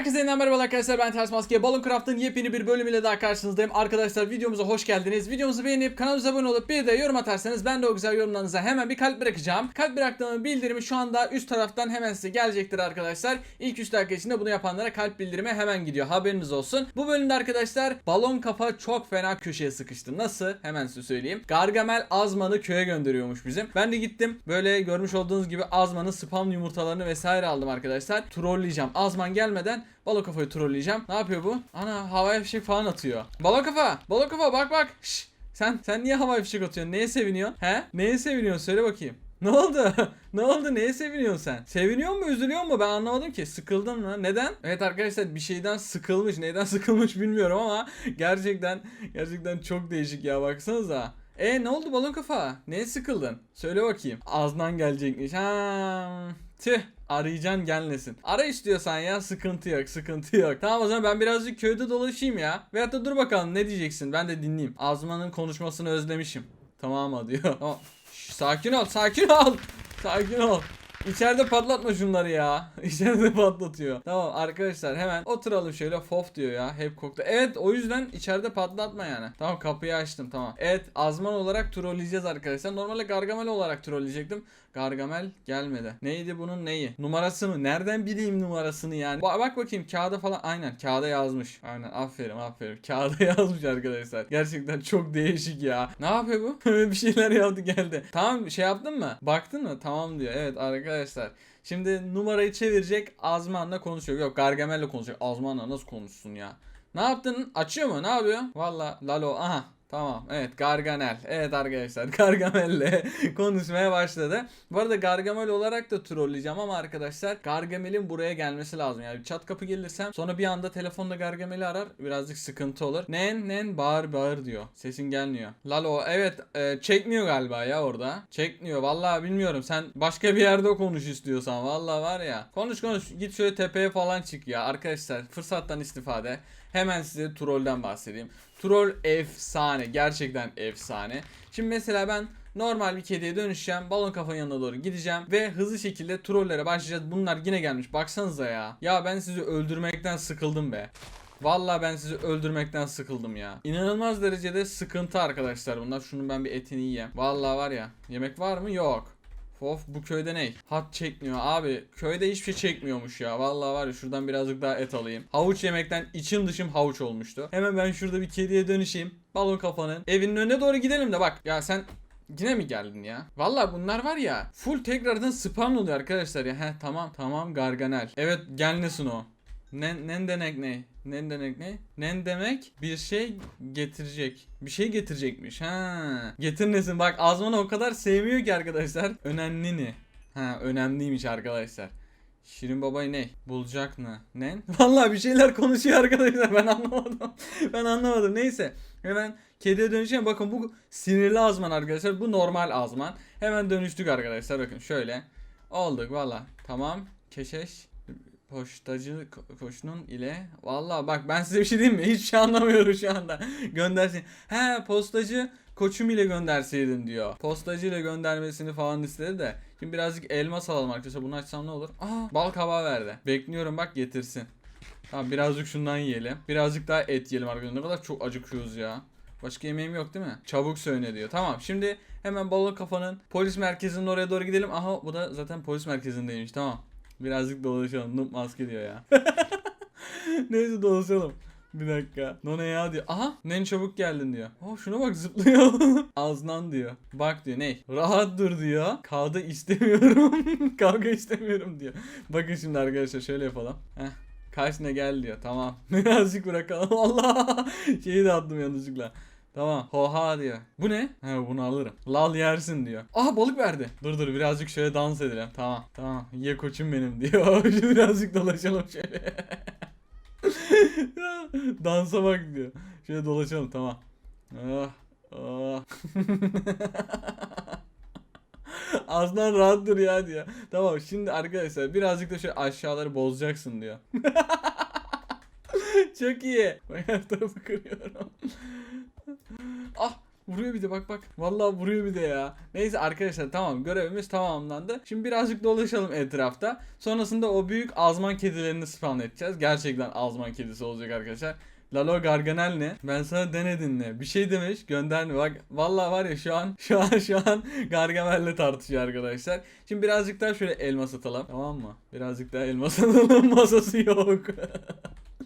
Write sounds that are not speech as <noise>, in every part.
Herkese yeniden merhaba arkadaşlar ben Ters Maske Balon Craft'ın yepyeni bir bölümüyle daha karşınızdayım. Arkadaşlar videomuza hoş geldiniz. Videomuzu beğenip kanalımıza abone olup bir de yorum atarsanız ben de o güzel yorumlarınıza hemen bir kalp bırakacağım. Kalp bıraktığımın bildirimi şu anda üst taraftan hemen size gelecektir arkadaşlar. İlk 3 dakika içinde bunu yapanlara kalp bildirimi hemen gidiyor haberiniz olsun. Bu bölümde arkadaşlar balon kafa çok fena köşeye sıkıştı. Nasıl? Hemen size söyleyeyim. Gargamel Azman'ı köye gönderiyormuş bizim. Ben de gittim böyle görmüş olduğunuz gibi Azman'ın spam yumurtalarını vesaire aldım arkadaşlar. Trolleyeceğim. Azman gelmeden Balon kafayı trolleyeceğim. Ne yapıyor bu? Ana havaya fişek falan atıyor. Balon kafa! Balon kafa bak bak! Şşş! Sen sen niye havaya fişek atıyorsun? Neye seviniyorsun? He? Neye seviniyorsun? Söyle bakayım. <laughs> Ne oldu? <laughs> ne oldu? Neye seviniyorsun sen? Seviniyor mu, üzülüyor mu? Ben anlamadım ki. Sıkıldın mı? Neden? Evet arkadaşlar bir şeyden sıkılmış. Neyden <laughs> sıkılmış bilmiyorum ama gerçekten gerçekten çok değişik ya baksanıza. E ne oldu balon kafa? Neye sıkıldın? Söyle bakayım. Ağzından gelecekmiş. Ha, tüh. Arayacaksın gelmesin. Ara istiyorsan ya sıkıntı yok sıkıntı yok. Tamam o zaman ben birazcık köyde dolaşayım ya. Veyahut da dur bakalım ne diyeceksin ben de dinleyeyim. Azman'ın konuşmasını özlemişim. Tamam mı diyor. <laughs> Tamam. Şş, sakin ol sakin ol. Sakin ol. İçeride patlatma şunları ya. <laughs> İçeride patlatıyor. Tamam arkadaşlar hemen oturalım şöyle fof diyor ya. Hep koktu. Evet o yüzden içeride patlatma yani. Tamam kapıyı açtım tamam. Evet azman olarak trolleyeceğiz arkadaşlar. Normalde Gargamel olarak trolleyecektim. Gargamel gelmedi. Neydi bunun neyi? Numarası mı? Nereden bileyim numarasını yani? Ba- bak bakayım kağıda falan. Aynen kağıda yazmış. Aynen aferin aferin. <laughs> Kağıda yazmış arkadaşlar. Gerçekten çok değişik ya. Ne yapıyor bu? <laughs> bir şeyler yaptı geldi. Tamam şey yaptın mı? Baktın mı? Tamam diyor. Evet arkadaşlar. Şimdi numarayı çevirecek Azman'la konuşuyor. Yok Gargamel'le konuşuyor. Azman'la nasıl konuşsun ya? Ne yaptın? Açıyor mu? Ne yapıyor? Valla Lalo aha Tamam evet Gargamel. Evet arkadaşlar <laughs> Gargamel'le konuşmaya başladı. Bu arada Gargamel olarak da trolleyeceğim ama arkadaşlar Gargamel'in buraya gelmesi lazım. Yani çat kapı gelirsem sonra bir anda telefonda Gargamel'i arar birazcık sıkıntı olur. Nen nen bağır bağır diyor. Sesin gelmiyor. Lalo evet e, çekmiyor galiba ya orada. Çekmiyor vallahi bilmiyorum. Sen başka bir yerde konuş istiyorsan vallahi var ya. Konuş konuş git şöyle tepeye falan çık ya. Arkadaşlar fırsattan istifade. Hemen size trollden bahsedeyim. Troll efsane. Gerçekten efsane. Şimdi mesela ben normal bir kediye dönüşeceğim. Balon kafanın yanına doğru gideceğim. Ve hızlı şekilde trollere başlayacağız. Bunlar yine gelmiş. Baksanıza ya. Ya ben sizi öldürmekten sıkıldım be. Vallahi ben sizi öldürmekten sıkıldım ya. İnanılmaz derecede sıkıntı arkadaşlar bunlar. Şunun ben bir etini yiyeyim. Vallahi var ya. Yemek var mı? Yok. Of bu köyde ne? Hat çekmiyor abi. Köyde hiçbir şey çekmiyormuş ya. Vallahi var ya şuradan birazcık daha et alayım. Havuç yemekten içim dışım havuç olmuştu. Hemen ben şurada bir kediye dönüşeyim. Balon kafanın. Evinin önüne doğru gidelim de bak. Ya sen Yine mi geldin ya? Vallahi bunlar var ya full tekrardan spam oluyor arkadaşlar ya. He tamam tamam Garganel. Evet gelmesin o. Ne, nen demek ne? Nen demek ne? Nen demek bir şey getirecek. Bir şey getirecekmiş. Ha. Getirmesin. Bak Azman'ı o kadar sevmiyor ki arkadaşlar. Önemli ne? Ha önemliymiş arkadaşlar. Şirin babayı ne? Bulacak mı? Ne? <laughs> Vallahi bir şeyler konuşuyor arkadaşlar. Ben anlamadım. <laughs> ben anlamadım. Neyse. Hemen kediye dönüşeceğim. Bakın bu sinirli azman arkadaşlar. Bu normal azman. Hemen dönüştük arkadaşlar. Bakın şöyle. Olduk valla. Tamam. Keşeş postacı ko- koşunun ile Vallahi bak ben size bir şey diyeyim mi? Hiçbir şey anlamıyorum şu anda. <laughs> Göndersin. He postacı koçum ile gönderseydin diyor. Postacı ile göndermesini falan istedi de. Şimdi birazcık elmas alalım arkadaşlar. Bunu açsam ne olur? Aa bal kabağı verdi. Bekliyorum bak getirsin. Tamam birazcık şundan yiyelim. Birazcık daha et yiyelim arkadaşlar. Ne kadar çok acıkıyoruz ya. Başka yemeğim yok değil mi? Çabuk söyle diyor. Tamam şimdi hemen balon kafanın polis merkezinin oraya doğru gidelim. Aha bu da zaten polis merkezindeymiş. Tamam. Birazcık dolaşalım. Noob maske diyor ya. <laughs> Neyse dolaşalım. Bir dakika. No ne ya diyor. Aha nen çabuk geldin diyor. Oh şuna bak zıplıyor. <laughs> Aznan diyor. Bak diyor ne? Rahat dur diyor. Kavga istemiyorum. <laughs> Kavga istemiyorum diyor. Bakın şimdi arkadaşlar şöyle yapalım. Heh. Ne gel diyor. Tamam. Birazcık bırakalım. Allah. Şeyi de attım yanlışlıkla. Tamam. Hoha diyor. Bu ne? He bunu alırım. Lal yersin diyor. Aha balık verdi. Dur dur birazcık şöyle dans edelim. Tamam. Tamam. Ye koçum benim diyor. <laughs> Birazcık dolaşalım şöyle. <laughs> Dansa bak diyor. Şöyle dolaşalım tamam. Ah. Ah. <laughs> Aslan rahat dur ya diyor. Tamam şimdi arkadaşlar birazcık da şöyle aşağıları bozacaksın diyor. Çok iyi. Bak her tarafı kırıyorum. <laughs> ah Vur vuruyor bir de bak bak. Vallahi vuruyor bir de ya. Neyse arkadaşlar tamam görevimiz tamamlandı. Şimdi birazcık dolaşalım etrafta. Sonrasında o büyük azman kedilerini spawn edeceğiz. Gerçekten azman kedisi olacak arkadaşlar. Lalo Garganel ne? Ben sana denedin ne? Bir şey demiş gönderme bak. Vallahi var ya şu an <laughs> şu an şu an Gargamel'le tartışıyor arkadaşlar. Şimdi birazcık daha şöyle elma satalım. Tamam mı? Birazcık daha elma satalım. <laughs> Masası yok.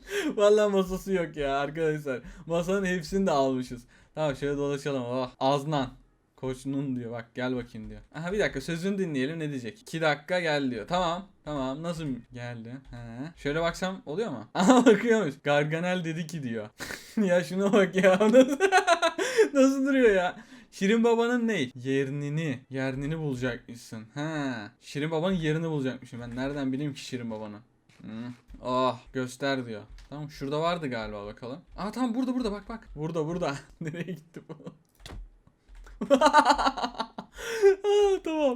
<laughs> Vallahi masası yok ya arkadaşlar. Masanın hepsini de almışız. Tamam şöyle dolaşalım. Oh, Aznan. Koç Nun diyor bak gel bakayım diyor. Aha bir dakika sözünü dinleyelim ne diyecek. 2 dakika gel diyor. Tamam tamam nasıl geldi? He. Şöyle baksam oluyor mu? <laughs> Aha bakıyormuş. Garganel dedi ki diyor. <laughs> ya şuna bak ya. Nasıl duruyor ya? Şirin babanın ne? Yerini. Yerini bulacakmışsın. Ha. Şirin babanın yerini bulacakmışım. Ben nereden bileyim ki Şirin babanın? Hı. Ah göster diyor. Tamam şurada vardı galiba bakalım. Aa tamam burada burada bak bak. Burada burada. <laughs> Nereye gitti bu? <laughs>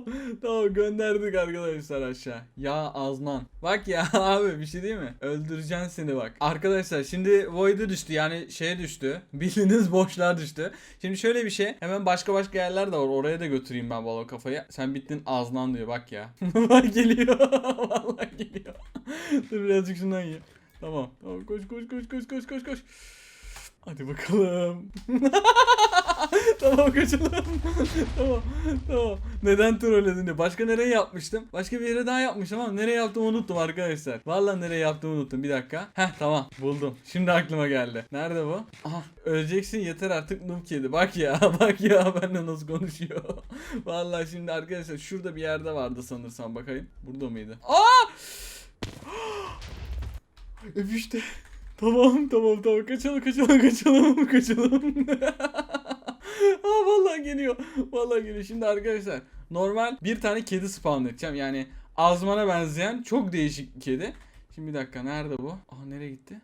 Tamam. <laughs> Tamam gönderdik arkadaşlar aşağı. Ya Azman. Bak ya <laughs> abi bir şey değil mi? Öldüreceksin seni bak. Arkadaşlar şimdi Void'e düştü yani şeye düştü. <laughs> Bildiğiniz boşluğa düştü. Şimdi şöyle bir şey. Hemen başka başka yerler de var. Oraya da götüreyim ben balon kafayı. Sen bittin Azman diyor bak ya. bak geliyor. Vallahi geliyor. Dur birazcık şundan ye. Tamam. Tamam koş koş koş koş koş koş koş. Hadi bakalım. <laughs> tamam kaçalım. <laughs> tamam. Tamam. Neden trolledin diye. Başka nereye yapmıştım? Başka bir yere daha yapmışım ama nereye yaptığımı unuttum arkadaşlar. Vallahi nereye yaptığımı unuttum. Bir dakika. Heh tamam buldum. Şimdi aklıma geldi. Nerede bu? Aha öleceksin yeter artık noob kedi. Bak ya <laughs> bak ya benimle nasıl konuşuyor. Vallahi şimdi arkadaşlar şurada bir yerde vardı sanırsam bakayım. Burada mıydı? Aa! <gasps> Öpüşte. Tamam tamam tamam kaçalım kaçalım kaçalım <laughs> kaçalım. Aa vallahi geliyor. Vallahi geliyor. Şimdi arkadaşlar normal bir tane kedi spawn edeceğim. Yani Azman'a benzeyen çok değişik bir kedi. Şimdi bir dakika nerede bu? Aa nereye gitti?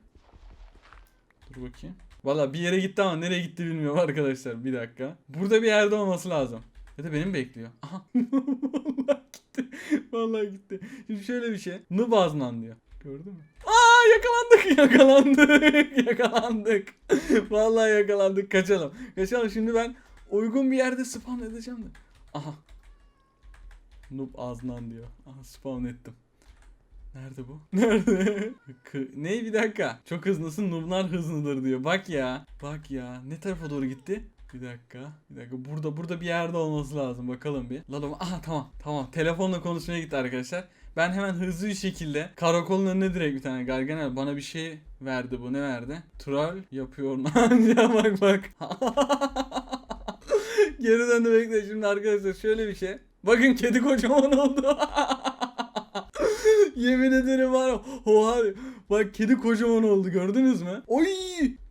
Dur bakayım. Valla bir yere gitti ama nereye gitti bilmiyorum arkadaşlar. Bir dakika. Burada bir yerde olması lazım. Ya da benim bekliyor. <laughs> Aha. Vallahi gitti. Vallahi gitti. Şimdi şöyle bir şey. Nıb Azman diyor. Gördün mü? Aa yakalandık <laughs> yakalandık yakalandık. Vallahi yakalandık kaçalım. Kaçalım şimdi ben uygun bir yerde spawn edeceğim de. Aha. Noob ağzından diyor. Aha spawn ettim. Nerede bu? <laughs> Nerede? Ne bir dakika. Çok hızlısın nooblar hızlıdır diyor. Bak ya. Bak ya. Ne tarafa doğru gitti? Bir dakika. Bir dakika. Burada burada bir yerde olması lazım. Bakalım bir. Lalo. Aha tamam. Tamam. Telefonla konuşmaya gitti arkadaşlar. Ben hemen hızlı bir şekilde karakolun önüne direkt bir tane Gargamel bana bir şey verdi bu ne verdi? Troll yapıyor <laughs> ya bak bak. <laughs> Geri döndü bekle şimdi arkadaşlar şöyle bir şey. Bakın kedi kocaman oldu. <laughs> Yemin ederim var ya. Oha. Bak kedi kocaman oldu gördünüz mü? Oy!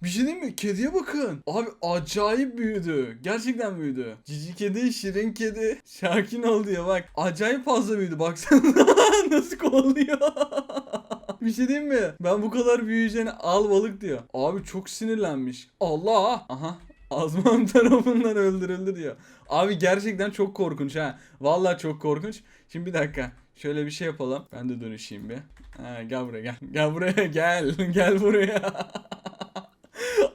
Bir şey diyeyim mi? Kediye bakın. Abi acayip büyüdü. Gerçekten büyüdü. Cici kedi, şirin kedi. Sakin ol diyor bak. Acayip fazla büyüdü. Baksana <laughs> nasıl kovalıyor. <laughs> bir şey diyeyim mi? Ben bu kadar büyüyeceğini al balık diyor. Abi çok sinirlenmiş. Allah. Aha. Azman <laughs> tarafından öldürüldü diyor. Abi gerçekten çok korkunç ha. Vallahi çok korkunç. Şimdi bir dakika. Şöyle bir şey yapalım. Ben de dönüşeyim bir. Ha, gel buraya gel. Gel buraya <laughs> gel. gel buraya. <laughs>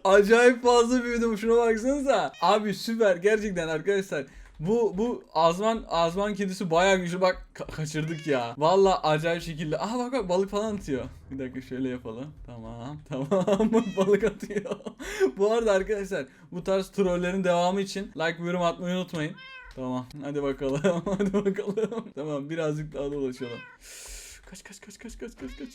Acayip fazla büyüdüm şuna baksanıza. Abi süper gerçekten arkadaşlar. Bu bu Azman Azman kedisi bayağı güçlü bak ka- kaçırdık ya. Valla acayip şekilde. Aha bak bak balık falan atıyor. Bir dakika şöyle yapalım. Tamam <laughs> tamam <laughs> balık atıyor. <laughs> bu arada arkadaşlar bu tarz trollerin devamı için like yorum atmayı unutmayın. Tamam hadi bakalım hadi bakalım. Tamam birazcık daha dolaşalım. Kaç kaç kaç kaç kaç kaç kaç.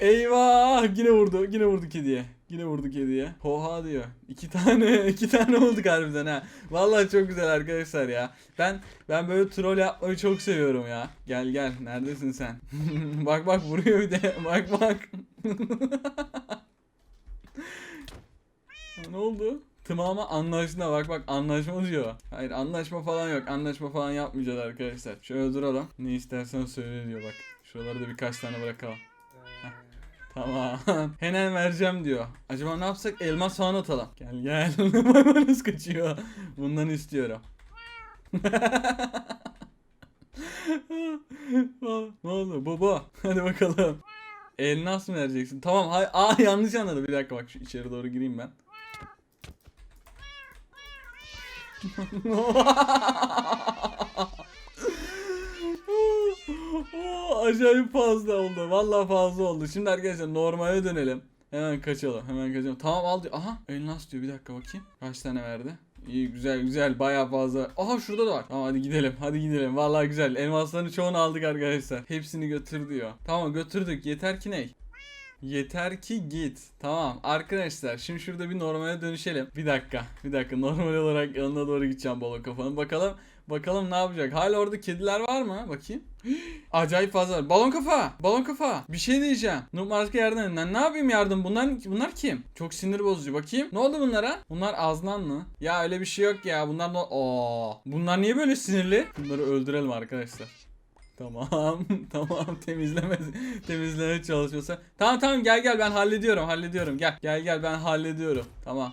Eyvah yine vurdu yine vurdu kediye. Yine vurdu kediye. Hoha diyor. İki tane <laughs> iki tane olduk harbiden ha. Vallahi çok güzel arkadaşlar ya. Ben ben böyle troll yapmayı çok seviyorum ya. Gel gel neredesin sen? <laughs> bak bak vuruyor bir de. <laughs> Bak bak. ne oldu? Tımama anlaşma bak bak anlaşma diyor. Hayır anlaşma falan yok. Anlaşma falan yapmayacağız arkadaşlar. Şöyle duralım. Ne istersen söyle diyor bak. Şuraları da birkaç tane bırakalım. Tamam. <laughs> Hemen vereceğim diyor. Acaba ne yapsak? Elmas falan atalım. Gel gel. <laughs> Maymunuz kaçıyor. Bundan istiyorum. <laughs> ne oldu? Baba. Hadi bakalım. Elmas mı vereceksin? Tamam. Hay Aa yanlış anladım. Bir dakika bak şu içeri doğru gireyim ben. Acayip fazla oldu. Vallahi fazla oldu. Şimdi arkadaşlar normale dönelim. Hemen kaçalım. Hemen kaçalım. Tamam al diyor. Aha elmas diyor. Bir dakika bakayım. Kaç tane verdi? İyi güzel güzel baya fazla. Aha şurada da var. Tamam hadi gidelim. Hadi gidelim. Vallahi güzel. Elmasların çoğunu aldık arkadaşlar. Hepsini götür diyor. Tamam götürdük. Yeter ki ne? Yeter ki git. Tamam arkadaşlar şimdi şurada bir normale dönüşelim. Bir dakika. Bir dakika normal olarak yanına doğru gideceğim balon kafanın. Bakalım bakalım ne yapacak. Hala orada kediler var mı? Bakayım. Acayip fazla. Balon kafa. Balon kafa. Bir şey diyeceğim. Noob Mask'a yardım edin. Ne yapayım yardım? Bunlar bunlar kim? Çok sinir bozucu. Bakayım. Ne oldu bunlara? Bunlar aznan mı? Ya öyle bir şey yok ya. Bunlar no Oo. Bunlar niye böyle sinirli? Bunları öldürelim arkadaşlar. Tamam <laughs> tamam temizleme temizleme çalışıyorsa. Tamam tamam gel gel ben hallediyorum hallediyorum gel gel gel ben hallediyorum tamam.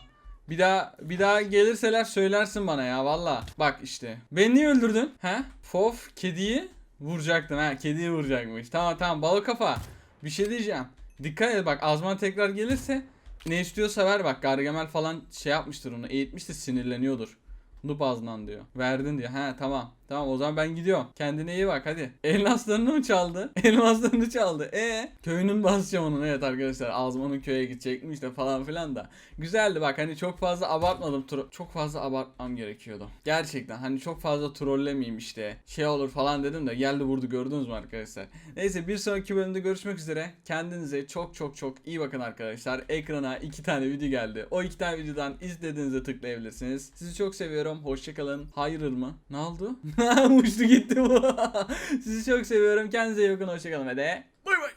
Bir daha bir daha gelirseler söylersin bana ya valla. Bak işte. Beni niye öldürdün? He? Fof kediyi vuracaktın ha kediyi vuracakmış. Tamam tamam balık kafa. Bir şey diyeceğim. Dikkat et bak Azman tekrar gelirse ne istiyorsa ver bak Gargamel falan şey yapmıştır onu eğitmiştir sinirleniyordur. Noob ağzından diyor. Verdin diyor. He tamam. Tamam o zaman ben gidiyorum. Kendine iyi bak hadi. Elmaslarını mı çaldı? <laughs> Elmaslarını çaldı. E köyünün basacağım onun. Evet arkadaşlar Azman'ın köye gidecekmiş de falan filan da. Güzeldi bak hani çok fazla abartmadım. Çok fazla abartmam gerekiyordu. Gerçekten hani çok fazla trollemeyeyim işte. Şey olur falan dedim de geldi vurdu gördünüz mü arkadaşlar. Neyse bir sonraki bölümde görüşmek üzere. Kendinize çok çok çok iyi bakın arkadaşlar. Ekrana iki tane video geldi. O iki tane videodan izlediğinizde tıklayabilirsiniz. Sizi çok seviyorum. Hoşçakalın. Hayırır mı? Ne oldu? <laughs> <laughs> Uçtu gitti bu. <laughs> Sizi çok seviyorum. Kendinize iyi bakın. Hoşçakalın ve de